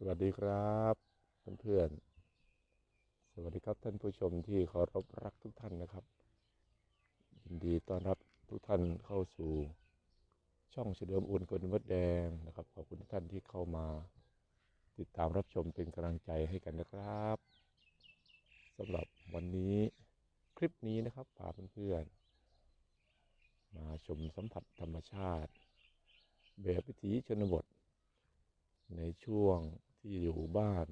สวัสดีครับเพื่อนๆ สวัสดีครับท่านผู้ชมที่เคารพรักทุกท่านนะครับ ยินดีต้อนรับทุกท่านเข้าสู่ช่องเฉลิมอุ่นคนมดแดงนะครับ ขอบคุณทุกท่านที่เข้ามา ติดตามรับชมเป็นกำลังใจให้กันนะครับสำหรับวันนี้คลิปนี้นะครับพาเพื่อนๆ มาชมสัมผัสธรรมชาติ แบบวิถีชนบท ในช่วง ที่อยู่บ้าน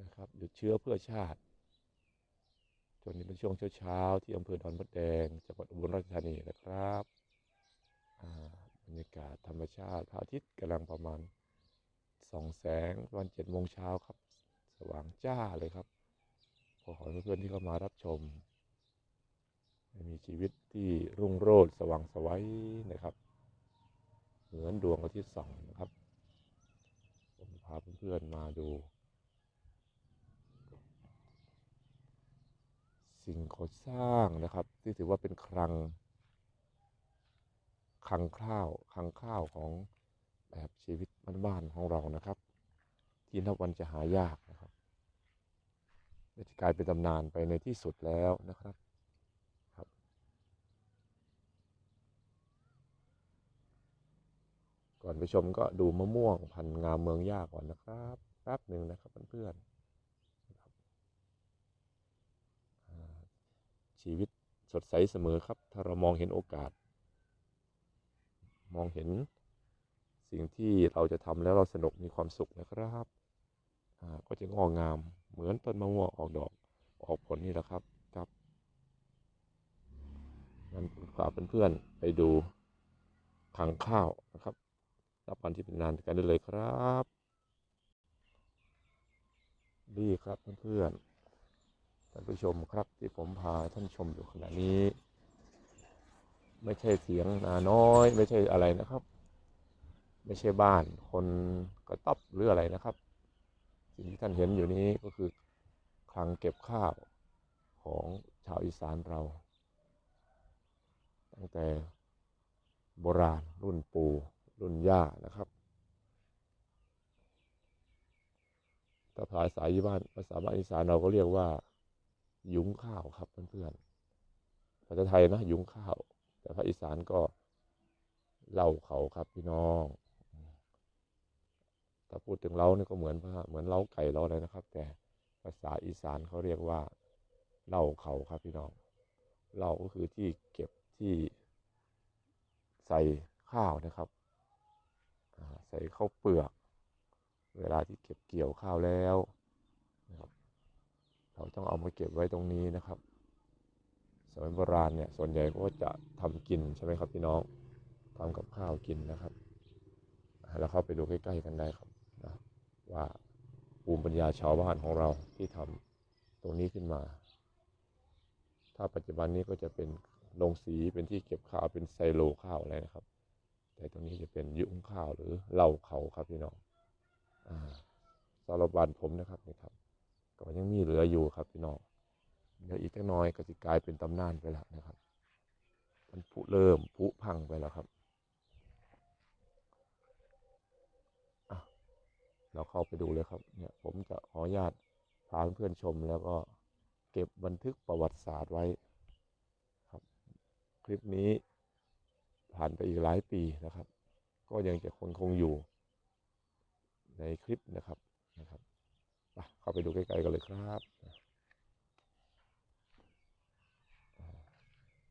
นะครับหยุดเชื้อเพื่อชาติจนนี้เป็นช่วงเช้าๆที่อำเภอดอนมดแดงจังหวัดอุบลราชธานีนะครับอ่าบรรยากาศธรรมชาติพระอาทิตย์กำลังประมาณสองแสงตอนเจ็ดโมงเช้าครับ สว่างจ้าเลยครับ ขอขอให้เพื่อนๆที่เข้ามารับชม มีชีวิตที่รุ่งโรจน์สว่างไสวัยนะครับ เหมือนดวงอาทิตย์ส่องนะครับ พาเพื่อนๆมาดู สิ่งก่อสร้างนะครับ ที่ถือว่าเป็นคลังคลังข้าวคลังข้าวของแบบชีวิตบ้านๆของเรานะครับ ที่นับวันจะหายากนะครับจะกลายเป็นตำนานไปในที่สุดแล้วนะครับ ก่อนไปชมก็ดูมะม่วงพันงามเมืองย่าก่อนนะครับแป๊บหนึ่งนะครับเพื่อนๆนะครับอ่าชีวิตสดใสเสมอครับ ถ้าเรามองเห็นโอกาส มองเห็นสิ่งที่เราจะทำแล้วเราสนุกมีความสุขนะครับก็จะงอกงามเหมือนต้นมะม่วงออกดอกออกผลนี่แหละครับครับงั้นผมพาเพื่อนๆไปดูขังข้าวนะครับ รับวันที่เป็นนานกันได้เลยครับนี่ครับเพื่อนๆท่านผู้ชมครับที่ผมพาท่านชมอยู่ขณะนี้ ไม่ใช่เสียงนาน้อย ไม่ใช่อะไรนะครับ ไม่ใช่บ้านคนกระต๊อบหรืออะไรนะครับ สิ่งที่ท่านเห็นอยู่นี้ก็คือคลังเก็บข้าวของชาวอีสานเรา ตั้งแต่โบราณรุ่นปู่ รุ่นย่านะครับถ้าภาษาอีบ้านภาษาบ้านอีสานเราก็เรียกว่ายุ้งข้าวครับเพื่อนๆภาษาไทยนะยุ้งข้าว แต่ภาษาอีสานก็เล่าเขาครับพี่น้อง ถ้าพูดถึงเล้านี่ก็เหมือนเหมือนเล้าไก่เล้าอะไรนะครับ แต่ภาษาอีสานเขาเรียกว่าเล่าเขาครับพี่น้องเล่าก็คือที่เก็บที่ใส่ข้าวนะครับ ใส่ข้าวเปลือก เวลาที่เก็บเกี่ยวข้าวแล้วนะครับเราต้องเอามาเก็บไว้ตรงนี้นะครับสมัยโบราณเนี่ยส่วนใหญ่ก็จะทำกินใช่ไหมครับพี่น้องทำกับข้าวกินนะครับแล้วเข้าไปดูใกล้ๆกันได้ครับนะว่าภูมิปัญญาชาวบ้านของเราที่ทำตรงนี้ขึ้นมา ถ้าปัจจุบันนี้ก็จะเป็นโรงสีเป็นที่เก็บข้าวเป็นไซโลข้าวอะไรนะครับ แต่ตรงนี้จะเป็นยุ้งข้าวหรือเหล่าเขาครับพี่น้องอ่าสารบันผมนะครับนี่ครับ ก็ยังมีเหลืออยู่ครับพี่น้องเดี๋ยวอีกจักน้อยก็จะกลายเป็นตำนานไปแล้วนะครับ มันผุเริ่มผุพังไปแล้วครับเราเข้าไปดูเลยครับเนี่ยผมจะขออนุญาตพาเพื่อนชมแล้วก็เก็บบันทึกประวัติศาสตร์ไว้ครับ คลิปนี้ ผ่านไปอีกหลายปีนะครับ ก็ยังจะคงคงอยู่ในคลิปนะครับนะครับไปเข้าไปดูใกล้ๆกันเลยครับ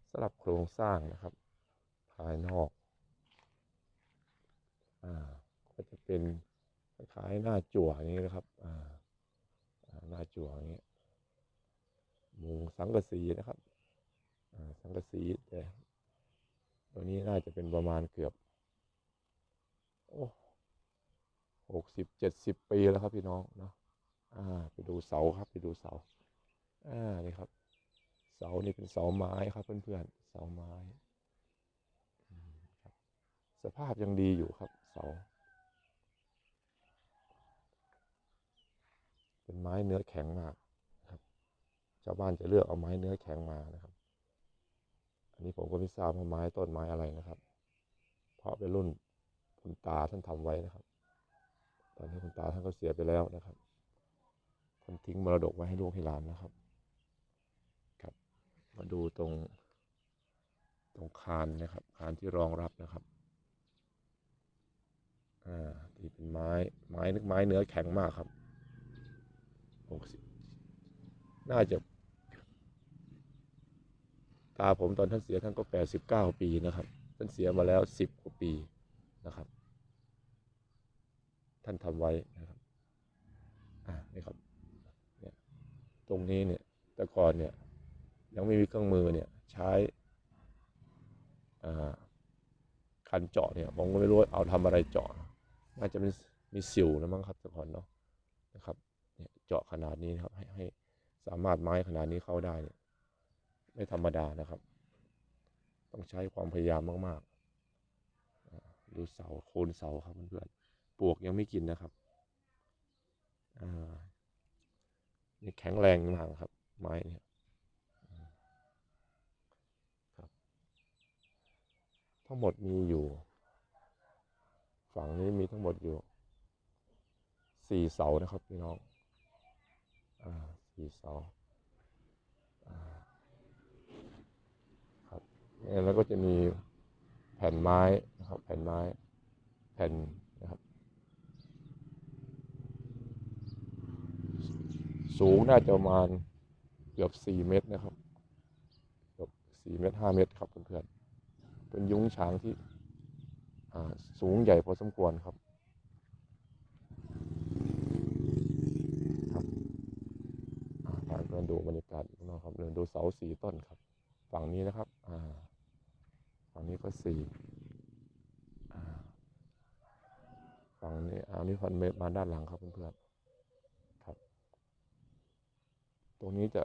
สำหรับโครงสร้างนะครับ ภายนอกอ่าก็จะเป็นคล้ายๆหน้าจั่วอย่างนี้นะครับอ่าหน้าจั่วอย่างนี้มุงสังกะสีนะครับอ่าสังกะสีแต่ ตัวนี้น่าจะเป็นประมาณเกือบโอ้หกสิบเจ็ดสิบปีแล้วครับพี่น้องเนาะอ่า ไปดูเสาครับไปดูเสา อ่านี่ครับ เสานี่เป็นเสาไม้ครับเพื่อนๆเสาไม้ครับสภาพยังดีอยู่ครับ เสา เป็นไม้เนื้อแข็งมากครับ ชาวบ้านจะเลือกเอาไม้เนื้อแข็งมานะครับ อันนี้ผมก็ไม่ทราบว่าไม้ต้นไม้อะไรนะครับ เพราะเป็นรุ่นคุณตาท่านทำไว้นะครับ ตอนนี้คุณตาท่านก็เสียไปแล้วนะครับท่านทิ้งมรดกไว้ให้ลูกให้หลานนะครับ ครับ มาดูตรง ตรงคานนะครับ คานที่รองรับนะครับอ่าที่เป็นไม้ไม้นึกไม้เนื้อแข็งมากครับหกสิบน่าจะ ตาผมตอนท่านเสียท่านก็แปดสิบเก้าปีนะครับ ท่านเสียมาแล้วสิบกว่าปีนะครับ ท่านทำไว้นะครับอ่านี่ครับเนี่ยตรงนี้เนี่ยแต่ก่อนเนี่ยยังไม่มีเครื่องมือเนี่ยใช้อ่าคันเจาะเนี่ยผมก็ไม่รู้เอาทำอะไรเจาะน่าจะเป็นมีสิวนะมั้งครับแต่ก่อนเนาะนะครับเนี่ยเจาะขนาดนี้นะครับให้ให้สามารถไม้ขนาดนี้เข้าได้เนี่ย ไม่ธรรมดานะครับ ต้องใช้ความพยายามมากๆดูเสาโคนเสาครับเพื่อนๆปลวกยังไม่กินนะครับอ่านี่แข็งแรงมากครับ ไม้เนี่ยครับ ทั้งหมดมีอยู่ ฝั่งนี้มีทั้งหมดอยู่สี่เสานะครับพี่น้อง อ่าสี่เสา อ่า ครับเนี่ย แล้วก็จะมีแผ่นไม้นะครับ แผ่นไม้ แผ่นนะครับ สูงน่าจะประมาณเกือบสี่เมตรนะครับ เกือบสี่เมตรห้าเมตรครับเพื่อนๆ เป็นยุ้งฉางที่สูงใหญ่พอสมควรครับครับอ่าพาเพื่อนดูบรรยากาศข้างนอกครับเดินดูเสาสี่ต้นครับ ฝั่งนี้นะครับ อ่า ฝั่งนี้ก็สี่ฝั่งนี้อ่านี่พันเมตรมาด้านหลังครับเพื่อนๆครับ ตรงนี้จะ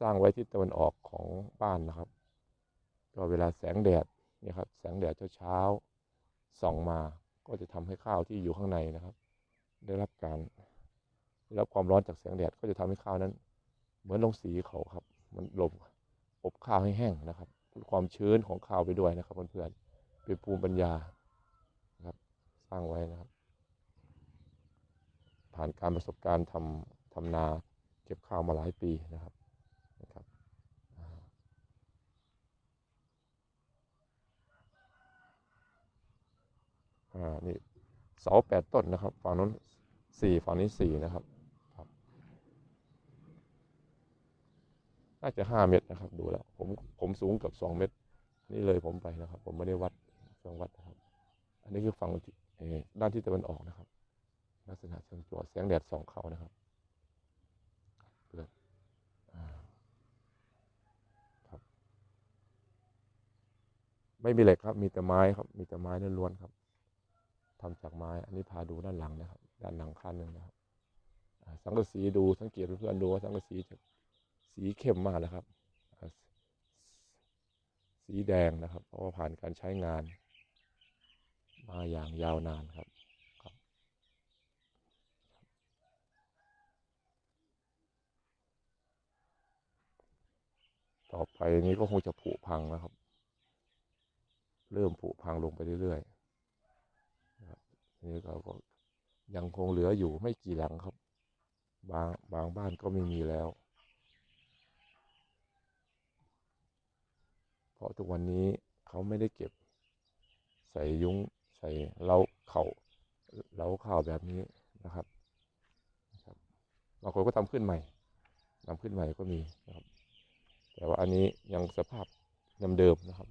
สร้างไว้ที่ตะวันออกของบ้านนะครับ ก็เวลาแสงแดดนี่ครับ แสงแดดเช้าๆส่องมา ก็จะทำให้ข้าวที่อยู่ข้างในนะครับ ได้รับการได้รับความร้อนจากแสงแดดก็จะทำให้ข้าวนั้น เหมือนลงสีเขาครับ มันลมอบข้าวให้แห้งนะครับ ความชื้นของข้าวไปด้วยนะครับเพื่อนๆเป็นภูมิปัญญานะครับสร้างไว้นะครับ ผ่านการประสบการณ์ทำทำนาเก็บข้าวมาหลายปีนะครับนะครับอ่านี่เสาแปดต้นนะครับ ฝั่งนู้นสี่ฝั่งนี้สี่นะครับครับ น่าจะห้าเมตรนะครับ ดูแล้ว ผมผมสูงเกือบสองเมตร นี่เลยผมไปนะครับ ผมไม่ได้วัดเครื่องวัดนะครับ อันนี้คือฝั่งด้านที่ตะวันออกนะครับ ลักษณะเชิงจั่วแสงแดดส่องเขานะครับเพื่อนครับ ไม่มีเหล็กครับ มีแต่ไม้ครับ มีแต่ไม้ล้วนๆครับทำจากไม้ อันนี้พาดูด้านหลังนะครับ ด้านหลังขั้นหนึ่งนะครับสังกะสีดูสังเกตเพื่อนๆดูว่าสังกะสีจะ สีเข้มมากนะครับ สีแดงนะครับ เพราะว่าผ่านการใช้งาน มาอย่างยาวนานครับครับต่อไปนี้ก็คงจะผุพังนะครับ เริ่มผุพังลงไปเรื่อยๆนะครับนี่เราก็ยังคงเหลืออยู่ไม่กี่หลังครับ บางบางบ้านก็ไม่มีแล้ว เพราะทุกวันนี้เขาไม่ได้เก็บ ใส่ยุ้งใส่เล้าเข่าเล้าข่าวแบบนี้นะครับบางคนก็ทำขึ้นใหม่ทำขึ้นใหม่ก็มีนะครับ แต่ว่าอันนี้ยังสภาพเดิมๆนะครับ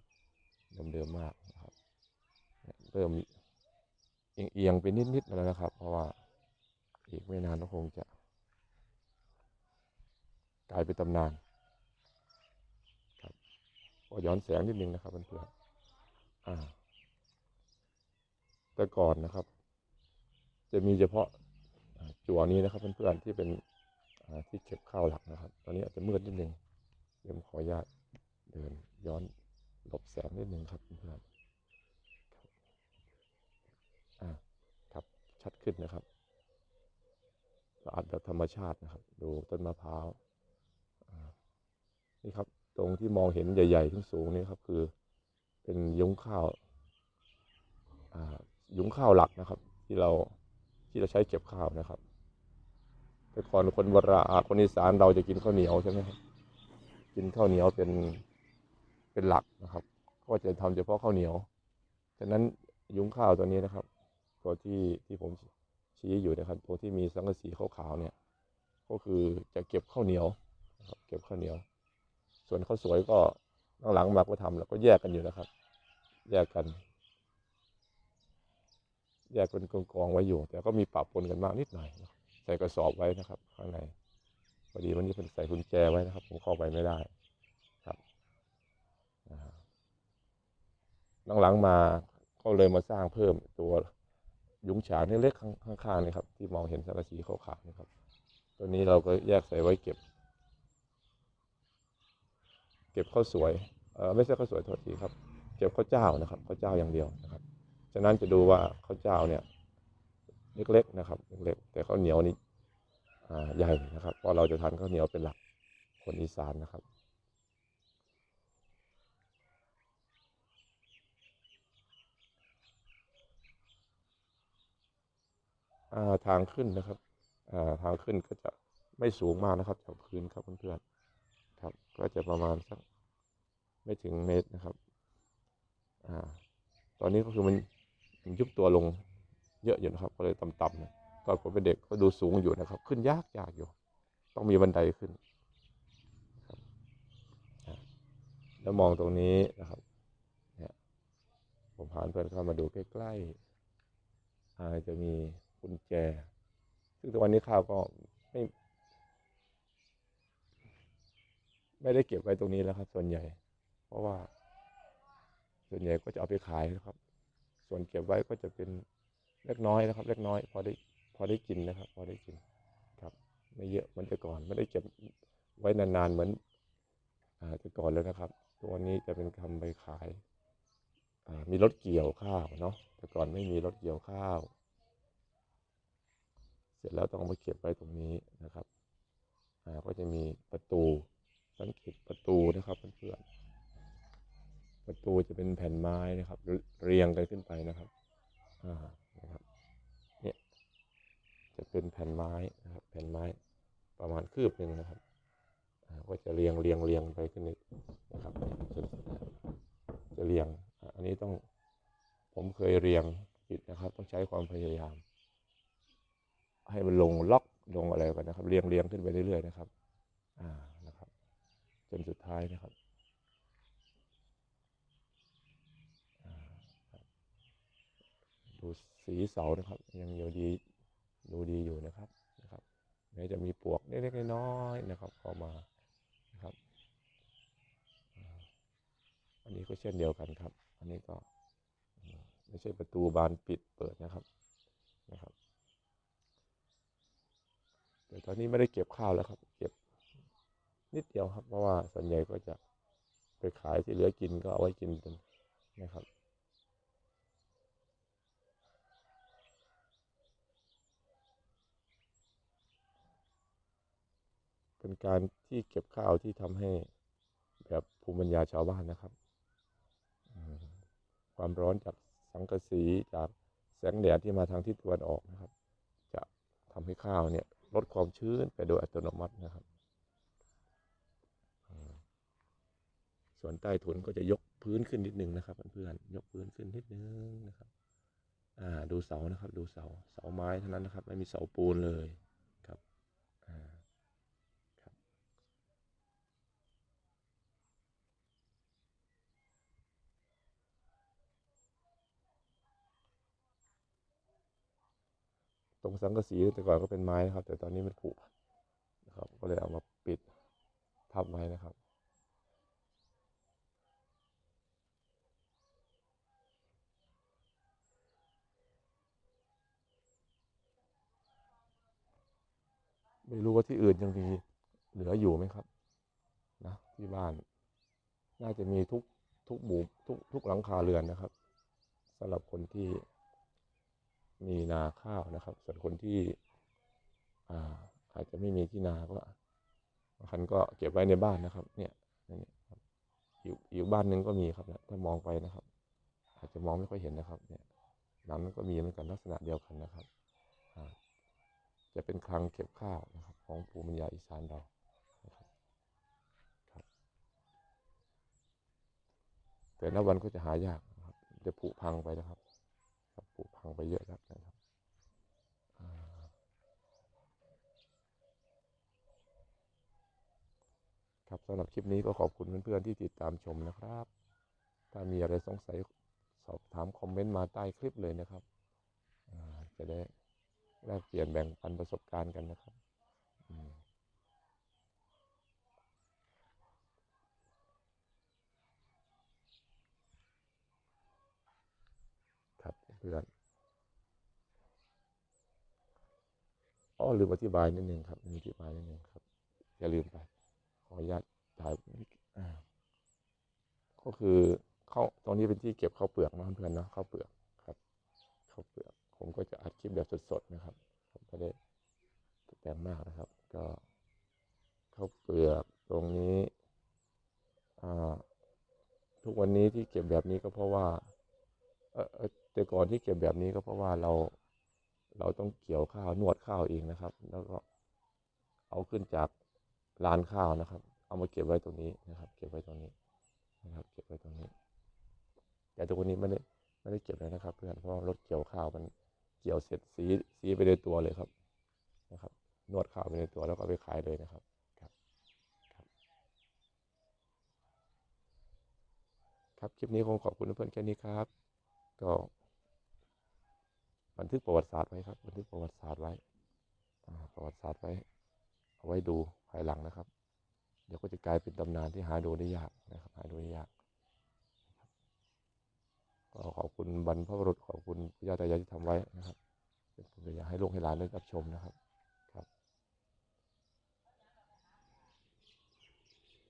เดิมๆมากนะครับ เริ่มเอียงๆไปนิดๆแล้วนะครับ เพราะว่าอีกไม่นานก็คงจะ กลายเป็นตำนาน ก็ย้อนแสงนิดนึงนะครับเพื่อนๆอ่า แต่ก่อนนะครับ จะมีเฉพาะจั่วนี้นะครับเพื่อนๆที่เป็นที่เก็บข้าวหลักนะครับ ตอนนี้อาจจะมืดนิดนึงเดี๋ยวผมขออนุญาตเดินย้อนหลบแสงนิดนึงครับเพื่อนๆครับอ่าครับชัดขึ้นนะครับเราอัดแบบธรรมชาตินะครับ ดูต้นมะพร้าวนี่ครับ ตรงที่มองเห็นใหญ่ๆทั้งสูงนี่ครับคือ เป็นยุ้งข้าวยุ้งข้าวหลักนะครับ ที่เราที่เราใช้เก็บข้าวนะครับแต่ก่อนคนโบราณคนอีสานเราจะกินข้าวเหนียวใช่ไหมครับกินข้าวเหนียวเป็นเป็นหลักนะครับ ก็จะทำเฉพาะข้าวเหนียวฉะนั้นยุ้งข้าวตัวนี้นะครับตัวที่ที่ผมชี้อยู่นะครับตัวที่มีสังกะสีขาวๆเนี่ย ก็คือจะเก็บข้าวเหนียวเก็บข้าวเหนียว ส่วนข้าวสวยก็หลังๆมาก็ทำแล้วก็แยกกันอยู่นะครับ แยกกัน แยกเป็นกองๆไว้อยู่ แต่ก็มีปะปนกันบ้างนิดหน่อยใส่กระสอบไว้นะครับ ข้างในพอดีวันนี้เป็นใส่กุญแจไว้นะครับ ผมเข้าไปไม่ได้ครับอ่าหลังๆมาก็เลยมาสร้างเพิ่มตัวยุ้งฉางเล็กๆข้างๆนี่ครับที่มองเห็นสังกะสีขาวๆนี่ครับ ตัวนี้เราก็แยกใส่ไว้เก็บ ก็บข้าวสวยเออไม่ใช่ข้าวสวยโทษทีครับ เก็บข้าวเจ้านะครับข้าวเจ้าอย่างเดียวนะครับ ฉะนั้นจะดูว่าข้าวเจ้าเนี่ยเล็กๆนะครับเล็กๆแต่ข้าวเหนียวนี่ใหญ่นะครับเพราะเราจะทานข้าวเหนียวเป็นหลักคนอีสานนะครับอ่าทางขึ้นนะครับอ่าทางขึ้นก็จะไม่สูงมากนะครับจากพื้นครับเพื่อนๆครับ ก็จะประมาณสัก ไม่ถึงเมตรนะครับ อ่า ตอนนี้ก็คือมันมันยุบตัวลงเยอะอยู่นะครับ ก็เลยต่ำๆนะตอนผมเป็นเด็กก็ดูสูงอยู่นะครับ ขึ้นยากยากอยู่ ต้องมีบันไดขึ้นครับแล้วมองตรงนี้นะครับเนี่ยผมพาเพื่อนเข้ามาดูใกล้ๆอาจะมีกุญแจ ซึ่งทุกวันนี้ข้าวก็ไม่ไม่ได้เก็บไว้ตรงนี้แล้วครับ ส่วนใหญ่ เพราะว่า ส่วนใหญ่ก็จะเอาไปขายนะครับ ส่วนเก็บไว้ก็จะเป็นเล็กน้อยนะครับ เล็กน้อยพอได้พอได้กินนะครับ พอได้กินครับ ไม่เยอะเหมือนแต่ก่อนไม่ได้เก็บไว้นานๆเหมือนอ่าแต่ก่อนเลยนะครับตัวนี้จะเป็นทำไปขายอ่ามีรถเกี่ยวข้าวเนาะแต่ก่อนไม่มีรถเกี่ยวข้าว เสร็จแล้วต้องมาเก็บไว้ตรงนี้นะครับอ่าก็จะมีประตูสังเกตประตูนะครับเพื่อนๆ ประตูจะเป็นแผ่นไม้นะครับ เรียงกันขึ้นไปนะครับอ่านะครับเนี่ยจะเป็นแผ่นไม้นะครับ แผ่นไม้ประมาณคืบหนึ่งนะครับก็จะเรียงเรียงเรียงไปขึ้นนะครับจะจะเรียงอันนี้ต้องผมเคยเรียงผิดนะครับ ต้องใช้ความพยายาม ให้มันลงล็อกลงอะไรกันนะครับ เรียงเรียงขึ้นไปเรื่อยๆนะครับอ่านะครับ จนสุดท้ายนะครับอ่าครับ ดูสีเสานะครับ ยังอยู่ดีดูดีอยู่นะครับนะครับแม้จะมีปลวกเล็กๆน้อยๆนะครับเข้ามานะครับ อันนี้ก็เช่นเดียวกันครับ อันนี้ก็ไม่ใช่ประตูบานปิดเปิดนะครับนะครับแต่ตอนนี้ไม่ได้เก็บข้าวแล้วครับ เก็บนิดเดียวครับ เพราะว่าส่วนใหญ่ก็จะไปขายที่เหลือกินก็เอาไว้กินกันนะครับ เป็นการที่เก็บข้าวที่ทำให้แบบภูมิปัญญาชาวบ้านนะครับ ความร้อนจากสังกะสีจากแสงแดดที่มาทางทิศตะวันออกนะครับ จะทำให้ข้าวเนี่ยลดความชื้นไปโดยอัตโนมัตินะครับ ส่วนใต้ถุนก็จะยกพื้นขึ้นนิดนึงนะครับเพื่อนๆยกพื้นขึ้นนิดนึงนะครับ อ่าดูเสานะครับ ดูเสาเสาไม้เท่านั้นนะครับ ไม่มีเสาปูนเลยครับ อ่า ครับ ตรงสังกะสีแต่ก่อนก็เป็นไม้นะครับ แต่ตอนนี้มันผุนะครับ ก็เลยเอามาปิดทับไว้นะครับ ไม่รู้ว่าที่อื่นยังมีเหลืออยู่ไหมครับ นะที่บ้าน น่าจะมีทุกทุกหมู่ทุกทุกหลังคาเรือนนะครับสำหรับคนที่ มีนาข้าวนะครับ ส่วนคนที่อาอาจจะไม่มีที่นาก็บางคันก็เก็บไว้ในบ้านนะครับ เนี่ยนี่ครับอยู่อยู่บ้านหนึ่งก็มีครับนี่ยถ้ามองไปนะครับ อาจจะมองไม่ค่อยเห็นนะครับ เนี่ยหลังนั้นก็มีเหมือนกันลักษณะเดียวกันนะครับจะเป็นคลังเก็บข้าวนะครับ ของภูมิปัญญาอีสานเรานะครับครับแต่ณวันก็จะหายากนะครับจะผุพังไปนะครับ ผุพังไปเยอะแล้วนะครับครับสำหรับคลิปนี้ก็ขอบคุณเพื่อนๆที่ติดตามชมนะครับ ถ้ามีอะไรสงสัยสอบถามคอมเมนต์มาใต้คลิปเลยนะครับ จะได้แลกเปลี่ยนแบ่งปันประสบการณ์กันนะครับอืมครับ เพื่อนอ๋อลืมอธิบายนิดนึงครับลืมอธิบายนิดนึงครับอย่าลืมไปขออนุญาตถ่ายก็คือเข้าตรงนี้เป็นที่เก็บข้าวเปลือกนะเพื่อนเนาะข้าวเปลือกครับข้าวเปลือก ผมก็จะอัดคลิปแบบสดๆนะครับ ผมไม่ได้แต่งมากนะครับ ก็ข้าวเปลือกตรงนี้อ่าทุกวันนี้ที่เก็บแบบนี้ก็เพราะว่าเออเอ่อ แต่ก่อนที่เก็บแบบนี้ก็เพราะว่าเราเราต้องเกี่ยวข้าวนวดข้าวเองนะครับ แล้วก็เอาขึ้นจากลานข้าวนะครับ เอามาเก็บไว้ตรงนี้นะครับ เก็บไว้ตรงนี้นะครับ เก็บไว้ตรงนี้ แต่ตัวนี้ไม่ได้ไม่ได้เก็บเลยนะครับ เพื่อนเพราะว่ารถเกี่ยวข้าวมันเกี่ยวเสร็จสีสีไปในตัวเลยครับนะครับ นวดข้าวไปในตัวแล้วก็ไปขายเลยนะครับครับครับครับคลิปนี้คงขอบคุณเพื่อนแค่นี้ครับ ก็ บันทึกประวัติศาสตร์ไว้ครับ บันทึกประวัติศาสตร์ไว้ประวัติศาสตร์ไว้เอาไว้ดูภายหลังนะครับ เดี๋ยวก็จะกลายเป็นตำนานที่หาดูได้ยากนะครับหาดูได้ยากก็ขอบคุณบรรพบุรุษขอบคุณพระญาติตายายที่ทำไว้นะครับเป็นผมอยากให้ลูกให้หลานได้รับชมนะครับครับ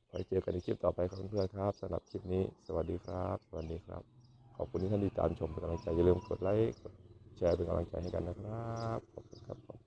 ไว้เจอกันในคลิปต่อไปครับเพื่อนๆครับสำหรับคลิปนี้ สวัสดีครับ สวัสดีครับ ขอบคุณที่ท่านที่ตามชมเป็นกำลังใจอย่าลืมกดไลค์ แชร์เป็นกำลังใจให้กันนะครับ ขอบคุณครับ